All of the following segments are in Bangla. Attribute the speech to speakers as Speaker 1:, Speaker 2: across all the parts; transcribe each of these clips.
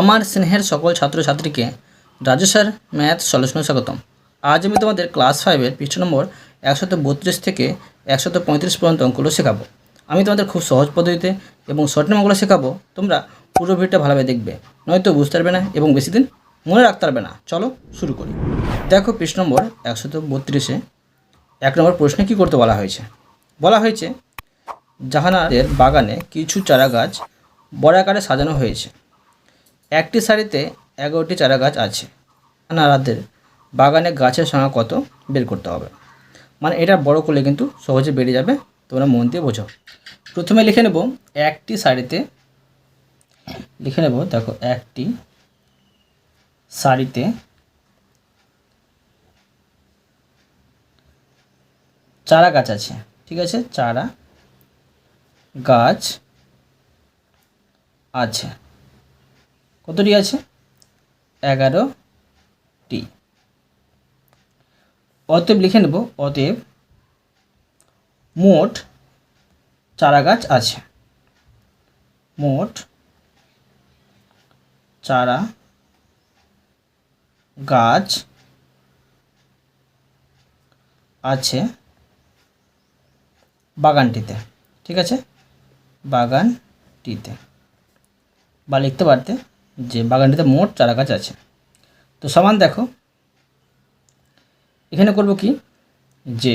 Speaker 1: আমার স্নেহের সকল ছাত্রছাত্রীকে রাজু ম্যাথ সলিউশনে স্বাগতম। আজ আমি তোমাদের ক্লাস ফাইভের পৃষ্ঠ নম্বর একশত বত্রিশ থেকে একশত পঁয়ত্রিশ পর্যন্ত অঙ্কগুলো শেখাবো। আমি তোমাদের খুব সহজ পদ্ধতিতে এবং শর্ট নামগুলো শেখাবো, তোমরা পুরো ভিডিওটা ভালোভাবে দেখবে, নয়তো বুঝতে পারবে না এবং বেশি দিন মনে রাখতে পারবে না। চলো শুরু করি। দেখো পৃষ্ঠ নম্বর একশত বত্রিশে এক নম্বর প্রশ্নে কী করতে বলা হয়েছে? বলা হয়েছে, জাহানাদের বাগানে কিছু চারা গাছ বড় আকারে সাজানো হয়েছে। একটি সারিতে এগারোটি চারা গাছ আছে। নারাদের বাগানে গাছের সংখ্যা কত বের করতে হবে। মানে এটা বড় করলে কিন্তু সহজে বেড়ে যাবে। তোমরা মন দিয়ে বোঝো। প্রথমে লিখে নেব একটি সারিতে, লিখে নেব, দেখো, একটি সারিতে চারা গাছ আছে। ঠিক আছে? চারা গাছ আছে। কতটি আছে? এগারোটি অতএব লিখে নেব, অতএব মোট চারা গাছ আছে। মোট চারা গাছ আছে বাগানটিতে, ঠিক আছে? বাগানটিতে। বা লিখতে পারতে যে বাগানটিতে মোট চারা গাছ আছে। তো সমান দেখো, এখানে করব কি? যে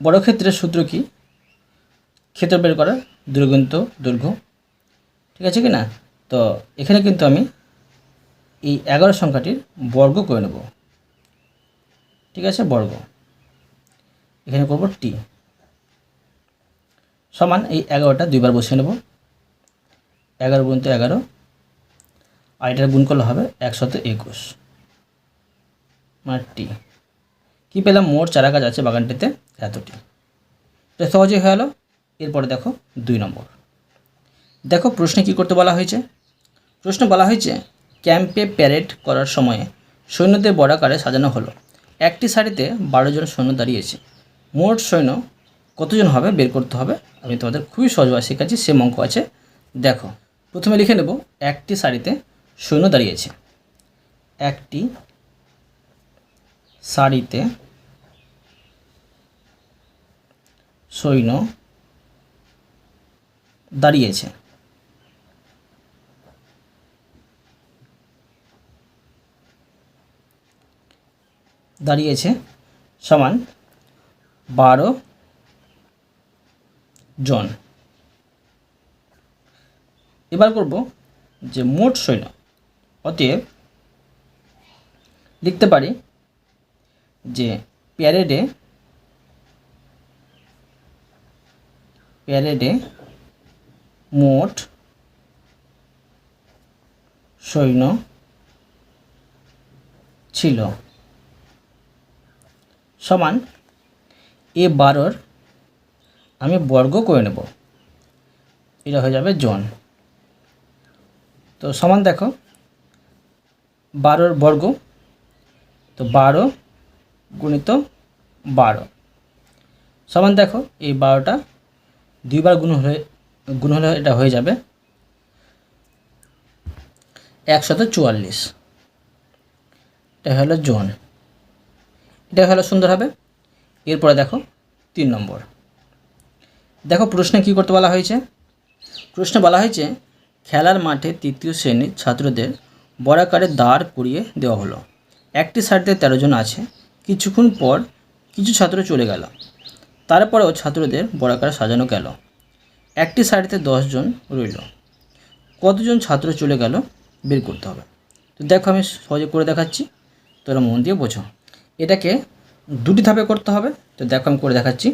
Speaker 1: বড় ক্ষেত্রের সূত্র কি? ক্ষেত্র বের করার দুর্গন্ত দৈর্ঘ্য, ঠিক আছে কি না তো এখানে কিন্তু আমি এই এগারো সংখ্যাটির বর্গ করে নেব। ঠিক আছে, বর্গ। এখানে করব টি সমান এই এগারোটা দুইবার বসিয়ে নেব। এগারো গুণ তো এগারো আর গুণ করলে হবে একশত একুশ। মানে কী পেলাম? মোট চারা গাছ আছে বাগানটিতে এতটি। তো সহজেই হয়ে গেলো এরপরে দেখো দুই নম্বর। দেখো প্রশ্নে কী করতে বলা হয়েছে? প্রশ্ন বলা হয়েছে, ক্যাম্পে প্যারেড করার সময়ে সৈন্যদের বর্গাকারে সাজানো হলো। একটি সারিতে বারো জন সৈন্য দাঁড়িয়েছে। মোট সৈন্য কতজন হবে বের করতে হবে? আমি তোমাদের খুবই সহজভাবে শেখাচ্ছি, সে অঙ্ক আছে। দেখো, প্রথমে লিখে নেব, একটি সারিতে সৈন্য দাঁড়িয়েছে। একটি সারিতে সৈন্য দাঁড়িয়েছে। দাঁড়িয়েছে সমান বারো জন। এবার করব যে মোট সৈন্য অতএব লিখতে পারি যে প্যারেডে প্যারেডে মোট সৈন্য ছিল সমান এ বারোর, আমি বর্গ করে নেব। এটা হয়ে যাবে জন। তো সমান দেখো বারোর বর্গ, তো বারো গুণিত বারো। সমান দেখো, এই বারোটা দুইবার গুণ হলে গুণ হলে এটা হয়ে যাবে একশত চুয়াল্লিশ। এটা হলো জন। এটা হলো সুন্দর হবে। এরপরে দেখো, তিন নম্বর। দেখো, প্রশ্নে কী করতে বলা হয়েছে? প্রশ্নে বলা হয়েছে, খেলার মাঠে তৃতীয় শ্রেণির ছাত্রদের বরাকারে দাঁড় করিয়ে দেওয়া হলো। একটি সারিতে তেরো জন আছে। কিছুক্ষণ পর কিছু ছাত্র চলে গেল। তারপরেও ছাত্রদের বরাকারে সাজানো গেল। একটি সারিতে জন রইল। কতজন ছাত্র চলে গেল বের করতে হবে। তো দেখো আমি সহজে করে দেখাচ্ছি। তোরা মন দিয়ে বোঝো। এটাকে দুটি ধাপে করতে হবে। তো দেখো আমি করে দেখাচ্ছি।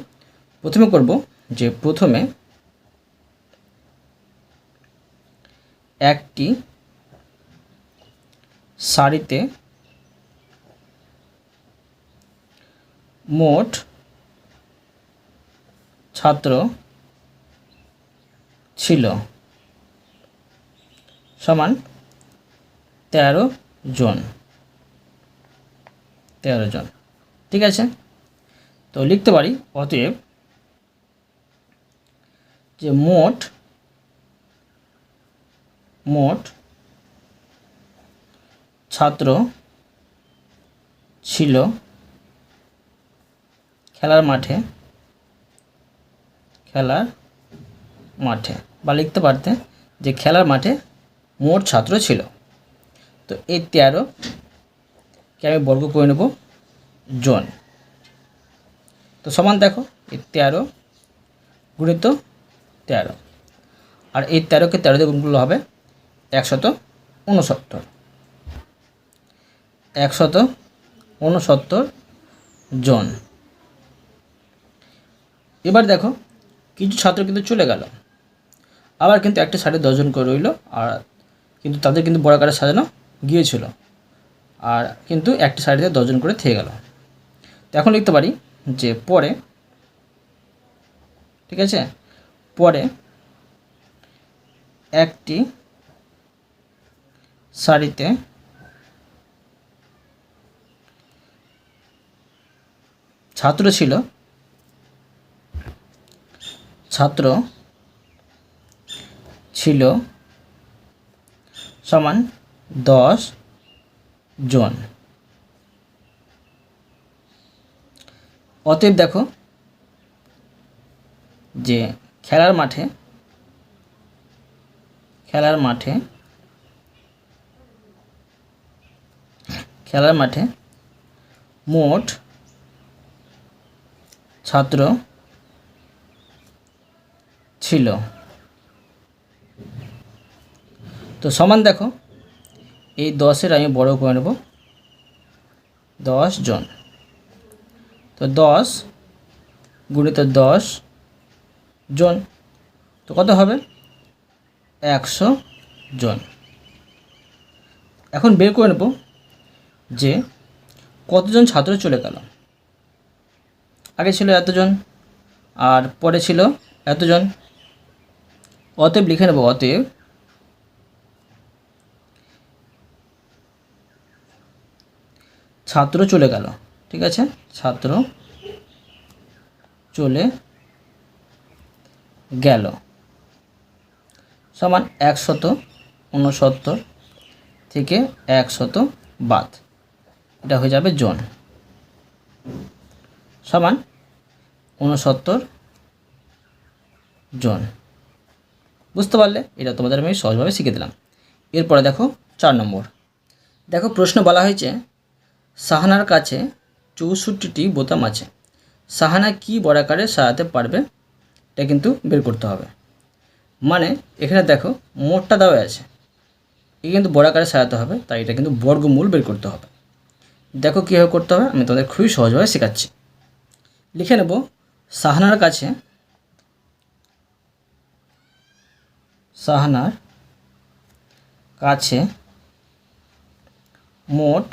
Speaker 1: প্রথমে করব যে প্রথমে একটি সারিতে মোট ছাত্র ছিল সমান তেরো জন। তেরো জন। ঠিক আছে? তো লিখতে পারি, অতএব যে মোট মোট ছাত্র ছিল খেলার মাঠে খেলার মাঠে বা লিখতে পারতে যে খেলার মাঠে মোট ছাত্র ছিল। তো এই তেরোকে আমি বর্গ করে নেব জন। তো সমান দেখো এই তেরো গুণিত তেরো। আর এই তেরোকে তেরো দিয়ে গুণগুলো হবে একশত উনসত্তর। একশত উনসত্তর জন। এবার দেখো, কিছু ছাত্র কিন্তু চলে গেল। আবার কিন্তু একটা সাইডে দশজন করে রইল, আর কিন্তু তাদের কিন্তু বড় আকারে সাজানো গিয়েছিল। আর কিন্তু একটা সাইডে দশজন করে থেকে গেল। তো এখন লিখতে পারি যে পরে, ঠিক আছে? পরে একটি সারিতে ছাত্র ছিল। ছাত্র ছিল সমান দশ জন। অতএব দেখো যে খেলার মাঠে খেলার মাঠে খেলার মাঠে মোট ছাত্র ছিল। তো সমান দেখো, এই দশের আমি বড় করে নেব। দশ জন। তো দশ গুণিত দশ জন। তো কত হবে? একশো জন। এখন বের করে নেব যে কতজন ছাত্র চলে গেল। আগে ছিল এতজন, আর পরে ছিল এতজন। অতএব লিখে নেব, অতএব ছাত্র চলে গেল, ঠিক আছে? ছাত্র চলে গেল। সমান একশত উনসত্তর থেকে একশত বাদ। এটা হয়ে যাবে জন। সমান উনসত্তর জন। বুঝতে পারলে এটা তোমাদের আমি সহজভাবে শিখে দিলাম। এরপরে দেখো চার নম্বর। দেখো প্রশ্ন বলা হয়েছে, সাহানার কাছে চৌষট্টিটি বোতাম আছে। সাহানা কি বর্গাকারে সাজাতে পারবে? এটা কিন্তু বের করতে হবে। মানে এখানে দেখো মোটটা দেওয়া আছে। এই কিন্তু বর্গাকারে সাজাতে হবে, তাই এটা কিন্তু বর্গমূল বের করতে হবে। দেখো কীভাবে করতে হবে, আমি তোমাদের খুবই সহজভাবে শেখাচ্ছি। লিখে নেব সাহানার কাছে। সাহানার কাছে মোট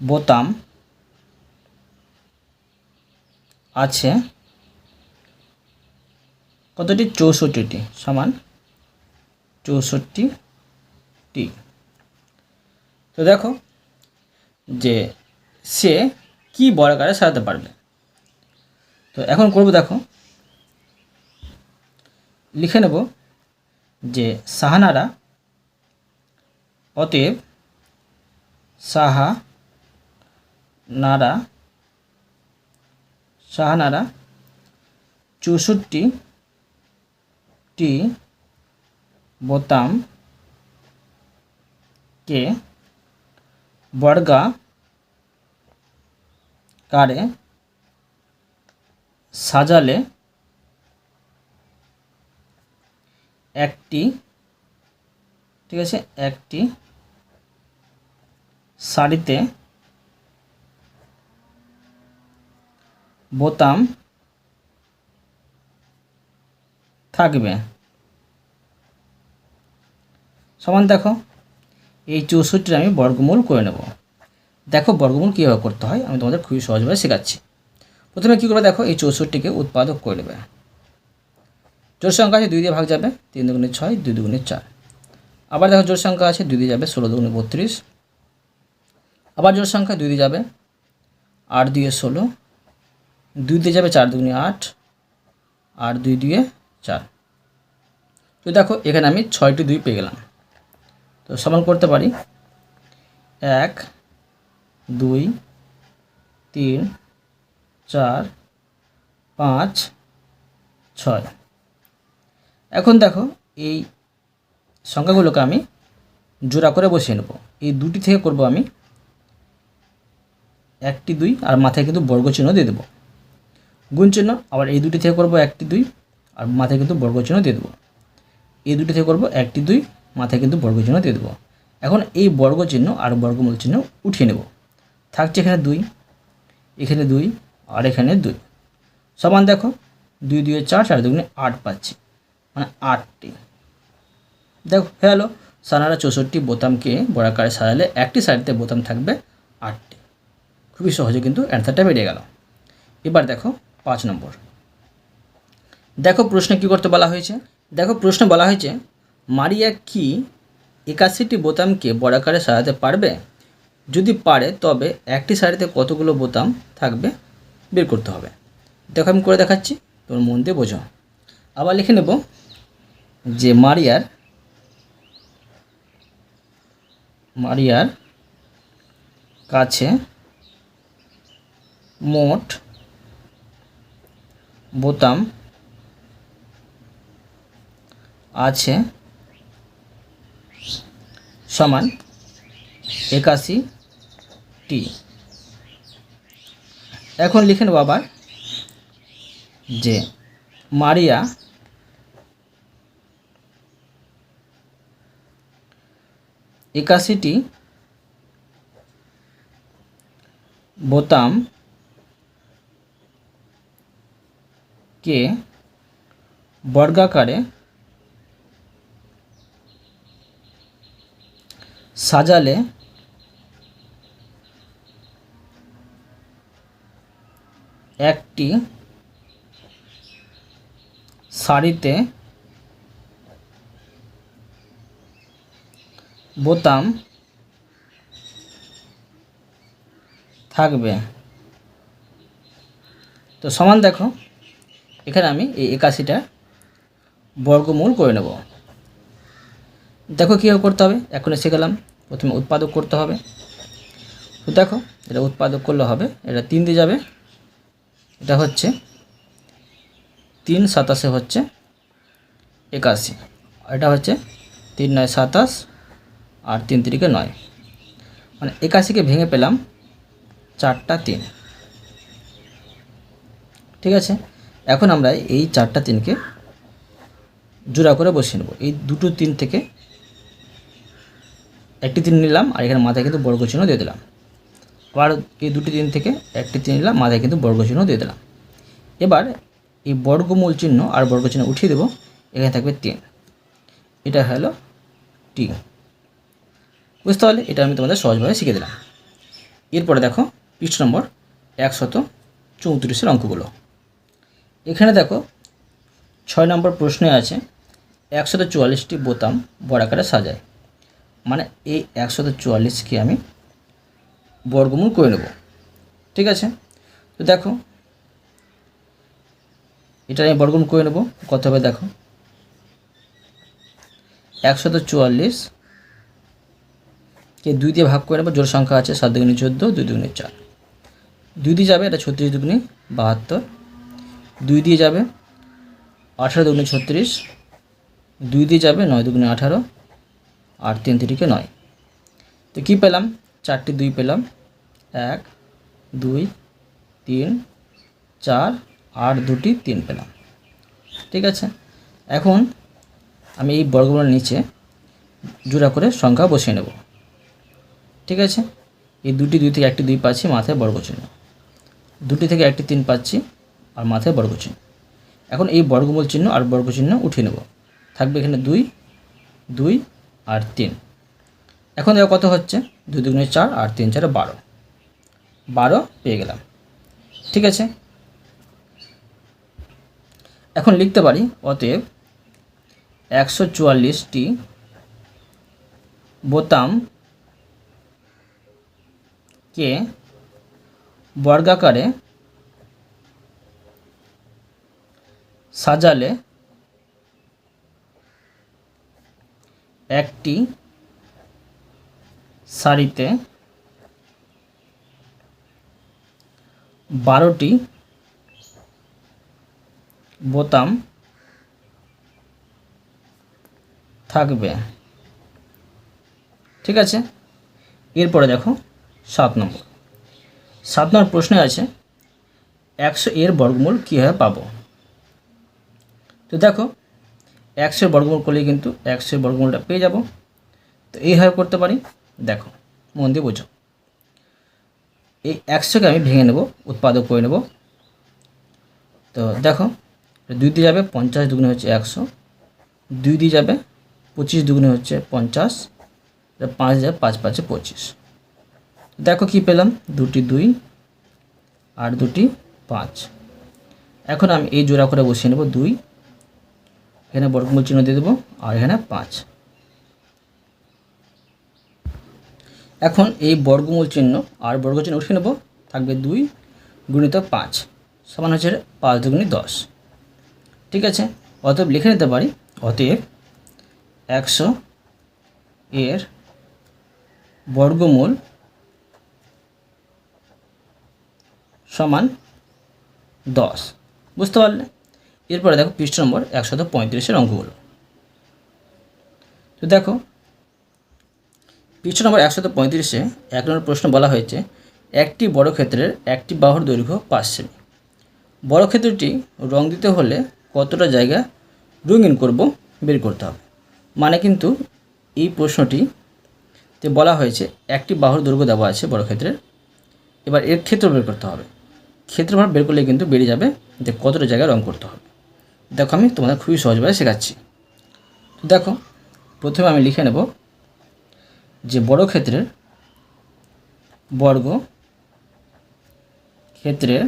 Speaker 1: বোতাম আছে কতটি? চৌষট্টিটি সমান চৌষট্টিটি। তো দেখো যে সে কি বর্গাকারে সাজাতে পারবে? তো এখন করব দেখো। লিখে নেব যে সাহানারা অতএব সাহা নারা সাহানারা চৌষট্টি টি বোতাম কে বর্গা কারে সাজালে একটি, ঠিক আছে, একটি শাড়িতে বোতাম থাকবে। সমান দেখো, এই চৌষট্টির আমি বর্গমূল করে নেব। দেখো বর্গমূল কীভাবে করতে হয়, আমি তোমাদের খুবই সহজভাবে শেখাচ্ছি। প্রথমে কী করবে দেখো, এই চৌষট্টিকে উৎপাদক করে নেবে। জোর সংখ্যা আছে দুই দিয়ে ভাগ যাবে, তিন দুগুণে ছয়, দুই দুগুণে চার। আবার দেখো জোর সংখ্যা আছে দুই দিয়ে যাবে, ষোলো দুগুণে বত্রিশ। আবার জোর সংখ্যা দুই দিয়ে যাবে, আট দুয়ে ষোলো। দুই দিয়ে যাবে চার দুগুণে আট, আর দুই দুয়ে চার। তো দেখো, এখানে আমি ছয়টি দুই পেয়ে গেলাম। তো তো সমান করতে পারি, এক দুই, তিন, চার, পাঁচ, ছয়। এখন দেখো এই সংখ্যাগুলোকে আমি জোড়া করে বসিয়ে নেব। এই দুটি থেকে করব আমি একটি, দুই, আর মাথায় কিন্তু বর্গ চিহ্ন দিয়ে দেবো। গুণ আবার এই দুটি থেকে করব একটি, দুই, আর মাথায় কিন্তু বর্গ চিহ্ন দিয়ে দেবো। এই দুটি থেকে করব একটি, দুই, মাথায় কিন্তু বর্গ চিহ্ন দিয়ে দেবো। এখন এই বর্গ চিহ্ন আর বর্গমূল চিহ্ন উঠিয়ে নেব। থাকছে এখানে দুই এখানে দুই আর এখানে দুই। সমান দেখো, দুই দুই চার চার দুগুণে আট পাচ্ছি মানে আটটি। দেখো, হয়ে গেলো। সানারা চৌষট্টি বোতামকে বর্গাকারে সাজালে একটি সাইডতে বোতাম থাকবে আটটি। খুবই সহজে কিন্তু অ্যান্সারটা বেরিয়ে গেল। এবার দেখো, পাঁচ নম্বর। দেখো, প্রশ্নে কী করতে বলা হয়েছে? দেখো, প্রশ্ন বলা হয়েছে, মারিয়া কি একাশিটি বোতামকে বর্গাকারে সাজাতে পারবে? যদি পারে, তবে একটি শাড়িতে কতগুলো বোতাম থাকবে বের করতে হবে। দেখো আমি করে দেখাচ্ছি, তোর মন দিয়ে বোঝো। আবার লিখে নেব যে মারিয়ার মারিয়ার কাছে মোট বোতাম আছে সমান একাশি টি। এখন লিখে নেব আবার যে মারিয়া একাশিটি বোতাম কে বর্গাকারে সাজালে একটি সারিতে বোতাম থাকবে। তো সমান দেখো, এখানে আমি এই একাশিটা বর্গমূল করে নেব। দেখো কীভাবে করতে হবে এখন এসে গেলাম প্রথমে উৎপাদক করতে হবে। তো দেখো, এটা উৎপাদক করলে হবে, এটা তিন দিয়ে যাবে। এটা হচ্ছে তিন সাতাশে হচ্ছে একাশি। এটা হচ্ছে তিন নয় সাতাশ আর তিন তিরিকে নয়। মানে একাশিকে ভেঙে পেলাম চারটা তিন। ঠিক আছে? এখন আমরা এই চারটা তিনকে জোড়া করে বসিয়ে নেব। এই দুটো তিন থেকে একটি তিন নিলাম আর এখানে মাথায় কিন্তু বর্গ চিহ্ন দিয়ে দিলাম। আবার এই দুটি তিন থেকে একটি তিন নিলাম, মাথায় কিন্তু বর্গ চিহ্ন দিয়ে দিলাম। এবার এই বর্গমূল চিহ্ন আর বর্গ চিহ্ন উঠিয়ে দেবো, এখানে থাকবে তিন। এটা হলো টি। বুঝতে পারলে এটা আমি তোমাদের সহজভাবে শিখে দিলাম। এরপরে দেখো পৃষ্ঠ নম্বর একশত চৌত্রিশের অঙ্কগুলো। এখানে দেখো ছয় নম্বর প্রশ্নে আছে, একশত চুয়াল্লিশটি বোতাম বর্গাকারে সাজায়। মানে এই একশত চুয়াল্লিশকে আমি বর্গমূল করে নেব। ঠিক আছে? তো দেখো, এটা আমি বর্গমূল করে নেব। কত হবে দেখো? একশত চুয়াল্লিশ। কে দুই দিয়ে ভাগ করে নেব জোর সংখ্যা আছে সাত দুগুণে চোদ্দ, দুই দুগুণে চার। দুই দিয়ে যাবে এটা ছত্রিশ দুগুণে বাহাত্তর। দুই দিয়ে যাবে আঠারো দুগুণে ছত্রিশ। দুই দিয়ে যাবে নয় দুগুণে আঠারো। আর তিন তিরিকে নয়। তো কী পেলাম? চারটি দুই পেলাম। এক, দুই, তিন, চার আর দুটি তিন পেলাম। ঠিক আছে? এখন আমি এই বর্গগুলোর নিচে জোড়া করে সংখ্যা বসিয়ে নেব। ঠিক আছে? এই দুটি দুই থেকে একটি দুই পাচ্ছি, মাথায় বর্গ চিহ্ন দুটি থেকে একটি তিন পাচ্ছি আর মাথায় বর্গ চিহ্ন এখন এই বর্গমূল চিহ্ন আর বর্গ চিহ্ন উঠিয়ে নেব। থাকবে এখানে দুই দুই আর তিন। এখন দেখো কত হচ্ছে? দুই দুগুণে চার আর তিন চারে বারো। বারো পেয়ে গেলাম। ঠিক আছে? এখন লিখতে পারি, অতএব একশো চুয়াল্লিশটি বোতাম কে বর্গাকারে সাজালে একটি সারিতে বারোটি বোতাম থাকবে। ঠিক আছে? এরপরে দেখো, সাত নম্বর। সাত নম্বর প্রশ্নে আছে, একশো এর বর্গমূল কীভাবে পাবো? তো দেখো একশোর বর্গমূল করলে কিন্তু একশোর বর্গমূলটা পেয়ে যাব। তো এইভাবে করতে পারি। দেখো, মন দিয়ে বোঝো। এই একশোকে আমি ভেঙে নেব, উৎপাদক করে নেব। তো দেখো, দুই দিয়ে যাবে পঞ্চাশ দুগুণে হচ্ছে একশো, দুই দিয়ে যাবে পঁচিশ দুগুণে হচ্ছে পঞ্চাশ পাঁচ যাবে পাঁচ পাঁচে পঁচিশ। দেখো কি পেলাম, দুটি দুই আর দুটি পাঁচ। এখন আমি এই জোড়া করে বসিয়ে নেব দুই, এখানে বর্গমূল চিহ্ন দিয়ে দেবো আর এখানে পাঁচ। এখন এই বর্গমূল চিহ্ন আর বর্গ চিহ্ন উঠিয়ে নেব, থাকবে দুই গুণিত পাঁচ, সমান হচ্ছে পাঁচ দুগুণি দশ। ঠিক আছে? অতএব লিখে নিতে পারি, অতএব একশো এর বর্গমূল সমান দশ। বুঝতে পারলে? এরপরে দেখো পৃষ্ঠ নম্বর একশত পঁয়ত্রিশের অঙ্কগুলো। তো দেখো পৃষ্ঠ নম্বর একশত পঁয়ত্রিশে এক নম্বর প্রশ্ন বলা হয়েছে, একটি বড় ক্ষেত্রের একটি বাহুর দৈর্ঘ্য পাঁচ সেমি। বড় ক্ষেত্রটি রং দিতে হলে কতটা জায়গা রঙিন করব বের করতে হবে। মানে কিন্তু এই প্রশ্নটি তে বলা হয়েছে, একটি বাহুর দৈর্ঘ্য দেওয়া আছে বড় ক্ষেত্রের। এবার এর ক্ষেত্র বের করতে হবে। ক্ষেত্রফল বের করলে কিন্তু বেরিয়ে যাবে যে কতটা জায়গায় রং করতে হবে। দেখো আমি তোমাদের খুবই সহজভাবে শেখাচ্ছি। দেখো, প্রথমে আমি লিখে নেব যে বড় ক্ষেত্রের বর্গ ক্ষেত্রের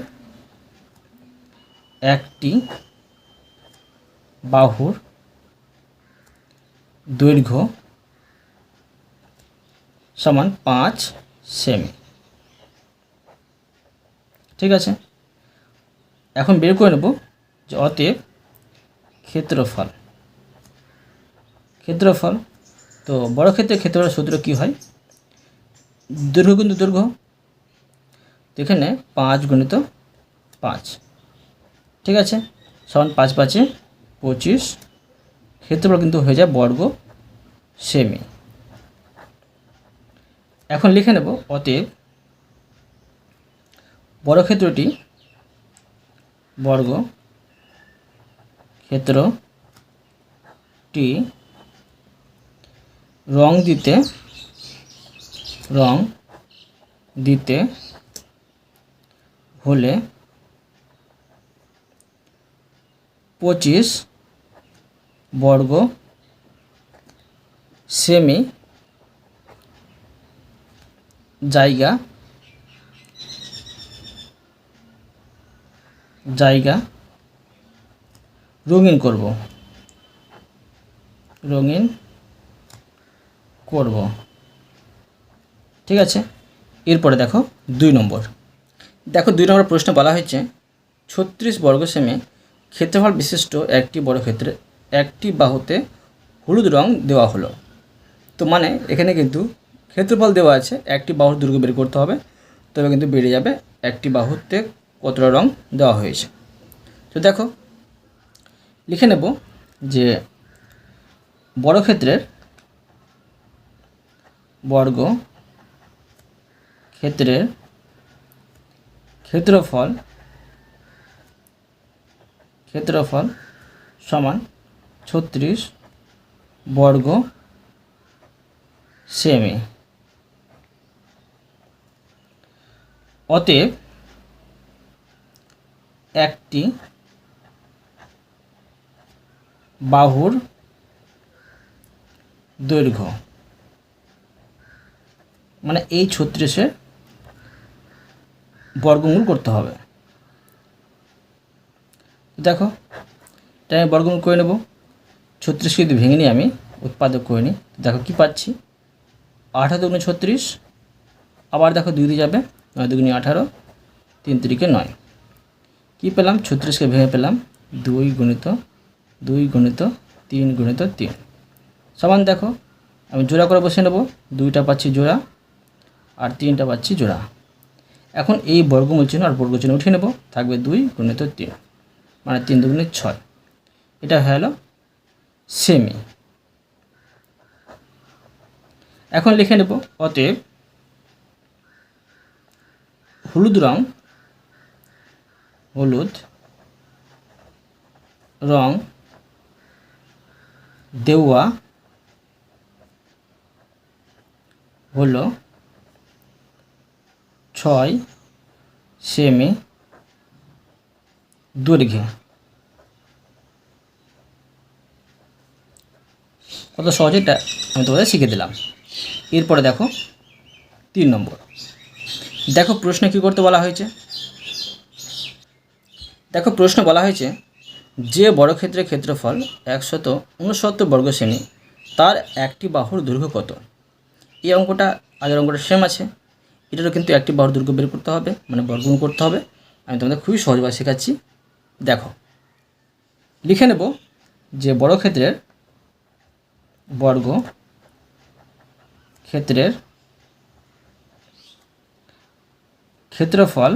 Speaker 1: একটি বাহুর দৈর্ঘ্য সমান পাঁচ সেমি। ঠিক আছে? এখন বের করে নেব যে অতএব ক্ষেত্রফল। ক্ষেত্রফল তো বড় ক্ষেত্রে ক্ষেত্রফলের সূত্র কী হয়? দৈর্ঘ্য কিন্তু দৈর্ঘ্য এখানে পাঁচ গণিত পাঁচ। ঠিক আছে? সমান পাঁচ পাঁচে পঁচিশ। ক্ষেত্রফল কিন্তু হয়ে যায় বর্গ সেমি। এখন লিখে নেব, অতএব বড় ক্ষেত্রটি বর্গ ক্ষেত্রটি রং দিতে রং দিতে হলে পঁচিশ বর্গ সেমি জায়গা জায়গা রঙিন করব। রঙিন করব। ঠিক আছে? এরপরে দেখো দুই নম্বর। দেখো দুই নম্বর প্রশ্ন বলা হয়েছে, ছত্রিশ বর্গ সেমে ক্ষেত্রফল বিশিষ্ট একটি বড় ক্ষেত্রে একটি বাহুতে হলুদ রং দেওয়া হলো। তো মানে এখানে কিন্তু ক্ষেত্রফল দেওয়া আছে, একটি বাহুর দৈর্ঘ্য বের করতে হবে, তবে কিন্তু বেড়ে যাবে একটি বাহুতে কতটা রং দেওয়া হয়েছে। তো দেখো, লিখে নেব যে বড় ক্ষেত্রের বর্গ ক্ষেত্রের ক্ষেত্রফল ক্ষেত্রফল সমান ছত্রিশ বর্গ সেমি। অতএব একটি বাহুর দৈর্ঘ্য মানে এই ছত্রিশে বর্গমূল করতে হবে। দেখো, এটা আমি বর্গমূল করে নেব। ছত্রিশকে যদি ভেঙে নিই আমি, উৎপাদক করে নিই, দেখো কী পাচ্ছি? আঠারো দুগুণে ছত্রিশ, আবার দেখো দুই দিয়ে যাবে, নয় দুগুণে আঠারো, তিন তিরিকে নয়। কী পেলাম? ছত্রিশকে ভেঙে পেলাম, দুই গুণিত দুই গুণিত, তিন গুণিত তিন। সমান দেখো, আমি জোড়া করে বসে নেব, দুইটা পাচ্ছি জোড়া আর তিনটা পাচ্ছি জোড়া। এখন এই বর্গমূল চিহ্ন আর বর্গ চিহ্ন উঠিয়ে নেব। থাকবে দুই গুণিত তিন মানে তিন দুগুণে ছয়। এটা হয়ে গেল সেমি এখন লিখে নেব, অতএব হলুদ রং হলুদ রং দেওয়া হলো ছয়, সেমি, দৈর্ঘ্যে। কত সহজে এটা আমি তোমাদের শিখে দিলাম। এরপরে দেখো তিন নম্বর। দেখো প্রশ্নে কী করতে বলা হয়েছে? দেখো প্রশ্ন বলা হয়েছে, যে বর্গক্ষেত্রের ক্ষেত্রফল একশত উনসত্তর বর্গ সেমি, তার একটি বাহুর দৈর্ঘ্য কত? এই অঙ্কটা আগের অঙ্কটা সেম আছে। এটারও কিন্তু একটি বাহুর দুর্গ বের করতে হবে মানে বর্গমূল করতে হবে। আমি তোমাদের খুবই সহজভাবে শেখাচ্ছি। দেখো, লিখে নেব যে বড় ক্ষেত্রের বর্গ ক্ষেত্রের ক্ষেত্রফল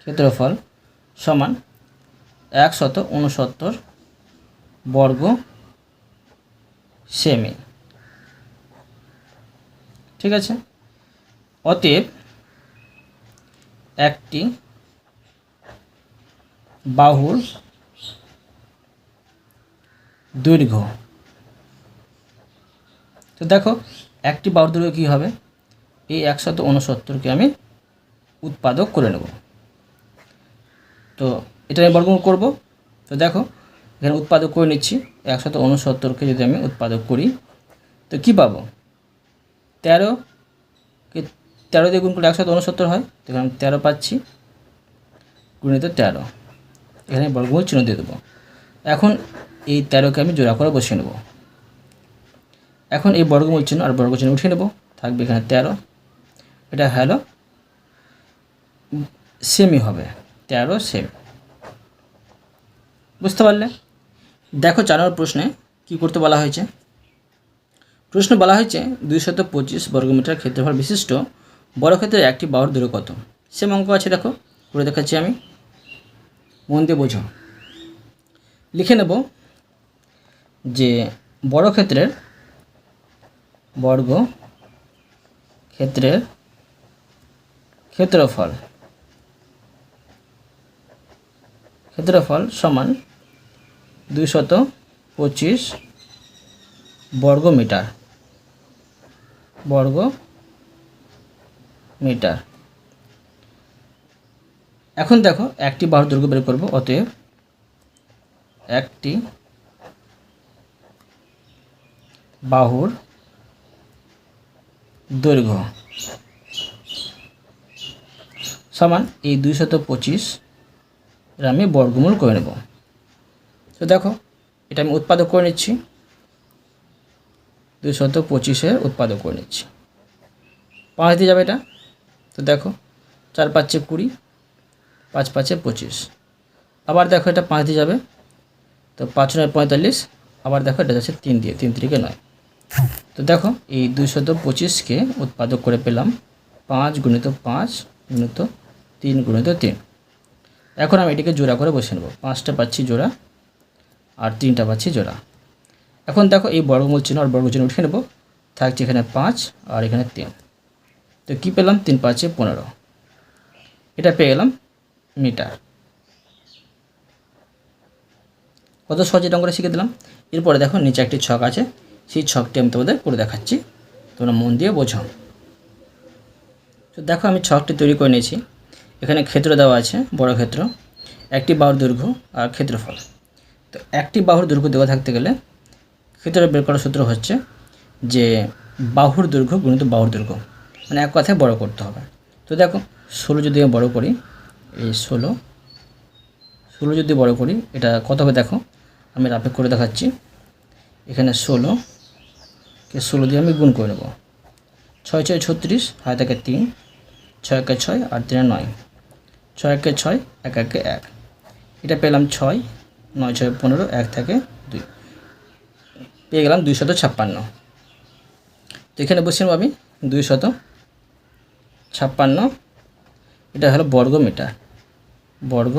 Speaker 1: ক্ষেত্রফল সমান একশত উনসত্তর বর্গ সেমি। ঠিক আছে? অতএব একটি বাহুর দৈর্ঘ্য। তো দেখো, একটি বাহুর দৈর্ঘ্য কী হবে? এই একশত উনসত্তরকে আমি উৎপাদক করে নেব। তো এটা আমি বর্গমূল করব। তো দেখো, এখানে উৎপাদক করে নিচ্ছি। একশত উনসত্তরকে যদি আমি উৎপাদক করি, তো কী পাবো? তেরো তেরো দিয়ে গুণ করলে একশত উনসত্তর হয় তো এখানে আমি তেরো পাচ্ছি, গুণিত তেরো। এখানে বর্গমূল চিহ্ন দিয়ে দেবো। এখন এই তেরোকে আমি জোড়া করে বসিয়ে নেব। এখন এই বর্গমূল চিহ্ন আর বর্গ চিহ্ন উঠিয়ে নেব, থাকবে এখানে তেরো। এটা হলো সেমি হবে, তেরো সেমি বুঝতে পারলে? দেখো নম্বর প্রশ্নে কী করতে বলা হয়েছে? প্রশ্ন বলা হয়েছে, দুইশত পঁচিশ বর্গমিটার ক্ষেত্রফল বিশিষ্ট, বড় বর্গক্ষেত্রের একটি বাহুর দূরে কত? সেম অঙ্ক আছে, দেখো, করে দেখাচ্ছি আমি। মন দিয়ে বোঝো। লিখে নেব যে বড় ক্ষেত্রের বর্গ ক্ষেত্রের ক্ষেত্রফল ক্ষেত্রফল সমান দুইশত পঁচিশ বর্গ মিটার। বর্গ মিটার। এখন দেখো, একটি বাহুর দৈর্ঘ্য বের করব, অতএব একটি বাহুর দৈর্ঘ্য সমান এই দুইশত পঁচিশ আমি বর্গমূল করে নেব। তো দেখো, এটা আমি উৎপাদক করে নিচ্ছি। দুশত পঁচিশের উৎপাদক করে নিচ্ছি। পাঁচ দিয়ে যাবে এটা? তো দেখো, চার পাঁচে কুড়ি, পাঁচ পাঁচে পঁচিশ। আবার দেখো এটা পাঁচ দিয়ে যাবে, তো পাঁচ নয় পঁয়তাল্লিশ, আবার দেখো এটা যাচ্ছে তিন দিয়ে, তিন তিরিকে নয়। তো দেখো, এই দুইশত পঁচিশকে উৎপাদক করে পেলাম পাঁচ গুণিত পাঁচ গুণিত তিন গুণিত তিন। এখন আমি এটিকে জোড়া করে বসে নেব। পাঁচটা পাচ্ছি জোড়া আর তিনটা পাচ্ছি জোড়া। এখন দেখো এই বর্গমূল চিহ্ন আর বর্গ চিহ্ন উঠে নেব। থাকছে এখানে পাঁচ আর এখানে তিন। তো কী পেলাম? তিন পাঁচে পনেরো। এটা পেয়ে গেলাম মিটার। কত সহজে এটা করে শিখে দিলাম? এরপরে দেখো নিচে একটি ছক আছে। সেই ছকটি আমি তোমাদের করে দেখাচ্ছি। তোমরা মন দিয়ে বোঝাও তো দেখো আমি ছকটি তৈরি করে নিয়েছি। এখানে ক্ষেত্র দেওয়া আছে, বড় ক্ষেত্র। একটি বাহুর দৈর্ঘ্য আর ক্ষেত্রফল। তো একটি বাহুর দৈর্ঘ্য দেওয়া থাকতে গেলে ক্ষেত্রে বের করার সূত্র হচ্ছে যে বাহুর দৈর্ঘ্য গুণিত বাহুর দৈর্ঘ্য। মানে এক কথায় বড় করতে হবে। তো দেখো, ষোলো যদি আমি বড় করি, এই ষোলো ষোলো যদি বড় করি, এটা কত হবে দেখো? আমি রাফে করে দেখাচ্ছি। এখানে ষোলো, কে ষোলো দিয়ে আমি গুণ করে নেব। ছয় ছয় ছত্রিশ হায় থাকে তিন, ছয় একে ছয়, আর তিনে নয়। ছয় একে ছয়, এক একে এক। এটা পেলাম ছয়, নয় ছয় পনেরো, এক থেকে পেয়ে গেলাম দুইশত ছাপ্পান্ন। তো এখানে বসে নেব আমি দুই শত ছাপ্পান্ন। এটা হলো বর্গ মিটার বর্গ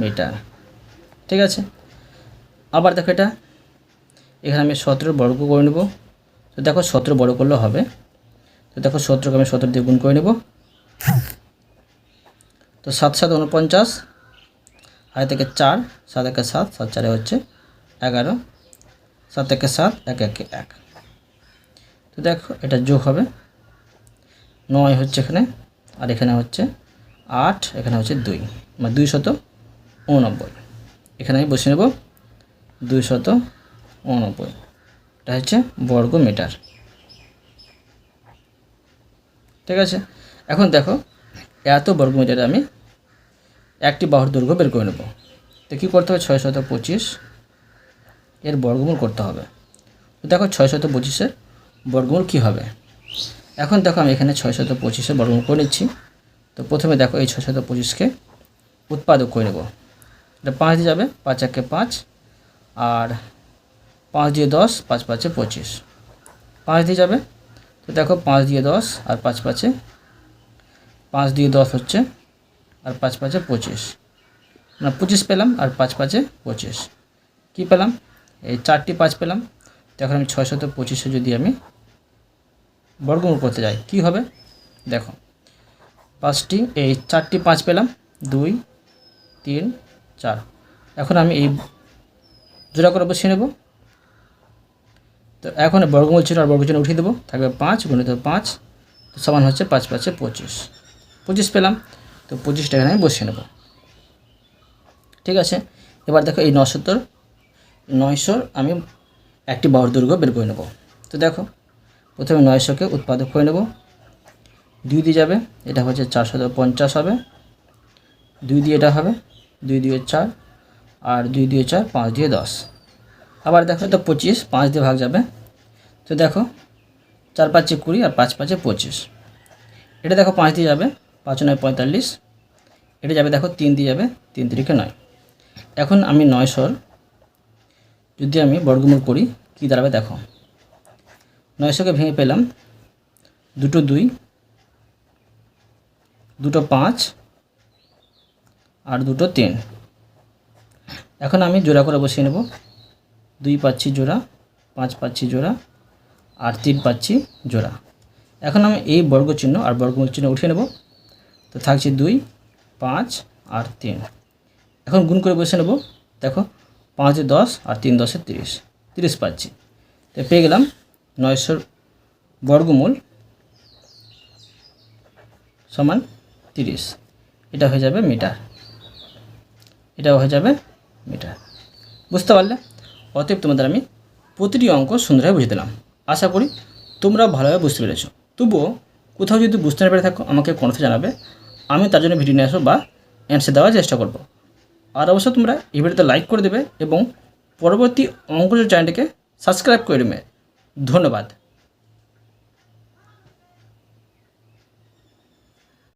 Speaker 1: মিটার ঠিক আছে? আবার দেখো এটা। এখানে আমি সতেরো বর্গ করে নেব। তো দেখো সতেরো বড় করলেও হবে। তো দেখো সতেরোকে আমি সতেরো দিয়ে গুণ করে নেব। তো সাত সাত উনপঞ্চাশ আয় থেকে চার, সাত একে সাত সাত চারে হচ্ছে এগারো। সাত একে সাত, এক একে এক। তো দেখো, এটা যোগ হবে। নয় হচ্ছে এখানে, আর এখানে হচ্ছে আট, এখানে হচ্ছে দুই। মানে দুই শত উননব্বই। এখানে আমি বসে নেব দুই শত উননব্বই। এটা হচ্ছে বর্গ মিটার ঠিক আছে? এখন দেখো, এত বর্গ মিটারে আমি একটি বাহুর দৈর্ঘ্য বের করে নেব। তো কী করতে হবে? ছয় শত পঁচিশ এর বর্গমূল করতে হবে। দেখো ছয় শত পঁচিশের বর্গমূল কী হবে? এখন দেখো আমি এখানে ছয় শত পঁচিশের বর্গমূল করে নিচ্ছি। তো প্রথমে দেখো এই ছয় শত পঁচিশকে উৎপাদক করে নেব। এটা পাঁচ দিয়ে যাবে, পাঁচ একে পাঁচ, আর পাঁচ দিয়ে দশ, পাঁচ পাঁচে পঁচিশ। পাঁচ দিয়ে যাবে, তো দেখো পাঁচ দিয়ে দশ আর পাঁচ পাঁচে, পাঁচ দিয়ে দশ হচ্ছে, আর পাঁচ পাঁচে পঁচিশ। না পঁচিশ পেলাম আর পাঁচ পাঁচে পঁচিশ। কী পেলাম? এই চারটি পাঁচ পেলাম। তো এখন আমি ছয় শত পঁচিশে যদি আমি বর্গমূল করতে যাই, কি হবে? দেখো, পাঁচটি, এই চারটি পাঁচ পেলাম, দুই, তিন, চার। এখন আমি এই জোড়া করে বসিয়ে নেব। তো এখন বর্গমূল ছিল আর বর্গ চিহ্ন উঠিয়ে দেবো। থাকবে পাঁচ গুণিত পাঁচ, তো সমান হচ্ছে পাঁচ পাঁচে পঁচিশ। পঁচিশ পেলাম, তো পঁচিশটা এখানে আমি বসিয়ে নেব। ঠিক আছে? এবার দেখো এই নশোত্তর নয়শোর আমি একটি বাহুর দৈর্ঘ্য বের করে নেব। তো দেখো, প্রথমে নয়শোকে উৎপাদক করে নেব। দুই দিয়ে যাবে, এটা হচ্ছে চারশো পঞ্চাশ হবে। দুই দিয়ে এটা হবে, দুই দিয়ে চার, আর দুই দিয়ে চার, পাঁচ দিয়ে দশ। আবার দেখো তো পঁচিশ, পাঁচ দিয়ে ভাগ যাবে। তো দেখো, চার পাঁচে কুড়ি আর পাঁচ পাঁচে পঁচিশ। এটা দেখো, পাঁচ দিয়ে যাবে, পাঁচ নয় পঁয়তাল্লিশ। এটা যাবে, দেখো, তিন দিয়ে যাবে, তিন তিরিকে নয়। এখন আমি নয়শোর যদি আমি বর্গমূল করি, কী দাঁড়াবে দেখো। নয়শোকে ভেঙে পেলাম। দুটো দুই, দুটো পাঁচ, আর দুটো তিন। এখন আমি জোড়া করে বসিয়ে নেব। দুই পাচ্ছি জোড়া, পাঁচ পাচ্ছি জোড়া, আর তিন পাচ্ছি জোড়া। এখন আমি এই বর্গ চিহ্ন আর বর্গমূল চিহ্ন উঠিয়ে নেব। তো থাকছে দুই, পাঁচ, আর তিন। এখন গুণ করে বসে নেব। দেখো পাঁচে দশ আর তিন দশে তিরিশ। তিরিশ পাচ্ছি। তো পেয়ে গেলাম নয়শোর বর্গমূল সমান তিরিশ। এটা হয়ে যাবে মিটার। এটা হয়ে যাবে মিটার। বুঝতে পারলে? অতএব তোমাদের আমি প্রতিটি অঙ্ক সুন্দরভাবে বুঝে দিলাম। আশা করি তোমরা ভালোভাবে বুঝতে পেরেছ। তবুও কোথাও যদি বুঝতে না পেরে থাকো, আমাকে কোনোতে জানাবে। আমি তার জন্য ভিডিও নিয়ে আসব বা অ্যান্সার দেওয়ার চেষ্টা করব। আর অবশ্য তোমরা এই ভিডিওতে লাইক করে দেবে এবং পরবর্তী অঙ্কজ চ্যানেলটিকে সাবস্ক্রাইব করে নেবে। ধন্যবাদ।